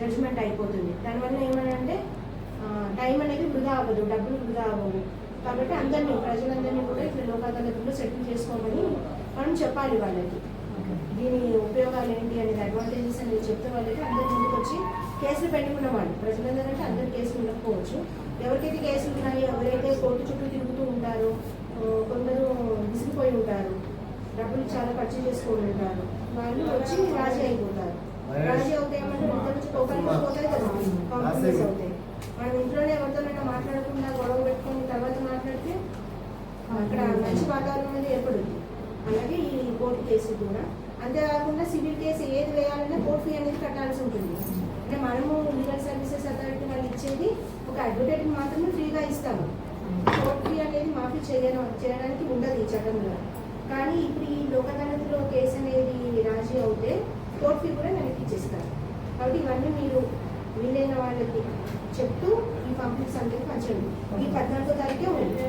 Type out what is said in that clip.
Judgement అయిపోతుంది. దానివల్ల ఏమనంటే టైం అనేది వృధా అవ్వదు డబ్బులు వృధా అవ్వవు. కాబట్టి అందరినీ ప్రజలందరినీ కూడా ఇట్లా లోక్ అదాలత్లో సెటిల్ చేసుకోమని మనం చెప్పాలి వాళ్ళకి. దీని ఉపయోగాలు ఏంటి అనేది అడ్వాంటేజెస్ అనేది చెప్తే వాళ్ళకి అందరి ముందుకు వచ్చి కేసులు పెట్టుకున్న వాళ్ళు ప్రజలందరూ అంటే అందరు కేసులు ఉండకపోవచ్చు. ఎవరికైతే కేసులు ఉన్నాయో ఎవరైతే కోర్టు చుట్టూ తిరుగుతూ ఉంటారో కొందరు విసిగిపోయి ఉంటారు డబ్బులు చాలా ఖర్చు చేసుకొని ఉంటారు వాళ్ళు వచ్చి రాజీ అయిపోతారు. రాజీ అవుతే ఏమంటే టోకన్ పోతాయి కదా. కాంప్రమైజ్ అవుతాయి మనం ఇంట్లోనే ఎవరితోనైనా మాట్లాడకుండా గొడవ పెట్టుకొని తర్వాత మాట్లాడితే అక్కడ మంచి వాతావరణం అనేది ఏర్పడుతుంది. అలాగే ఈ కోర్టు కేసు కూడా. అంతేకాకుండా సివిల్ కేసు ఏది వేయాలన్నా కోర్టు ఫీ అనేది కట్టాల్సి ఉంటుంది. అంటే మనము లీగల్ సర్వీసెస్ అథారిటీ వాళ్ళు ఇచ్చేది ఒక అడ్వకేట్కి మాత్రమే ఫ్రీగా ఇస్తాము. కోర్టు ఫీ అనేది మాఫీ చేయడం చేయడానికి ఉండదు ఈ చట్టంలో కానీ ఇప్పుడు ఈ లోక్ అదాలత్లో కేసు అనేది రాజీ అవుతే కోర్టు ఫీ కూడా వెనక్కి ఇచ్చేస్తారు కాబట్టి ఇవన్నీ మీరు వీలైన వాళ్ళకి చెప్తూ ఈ పంపిణీ సంఖ్యకు పంచండి. ఈ పద్నాలుగో తారీఖే ఉంది.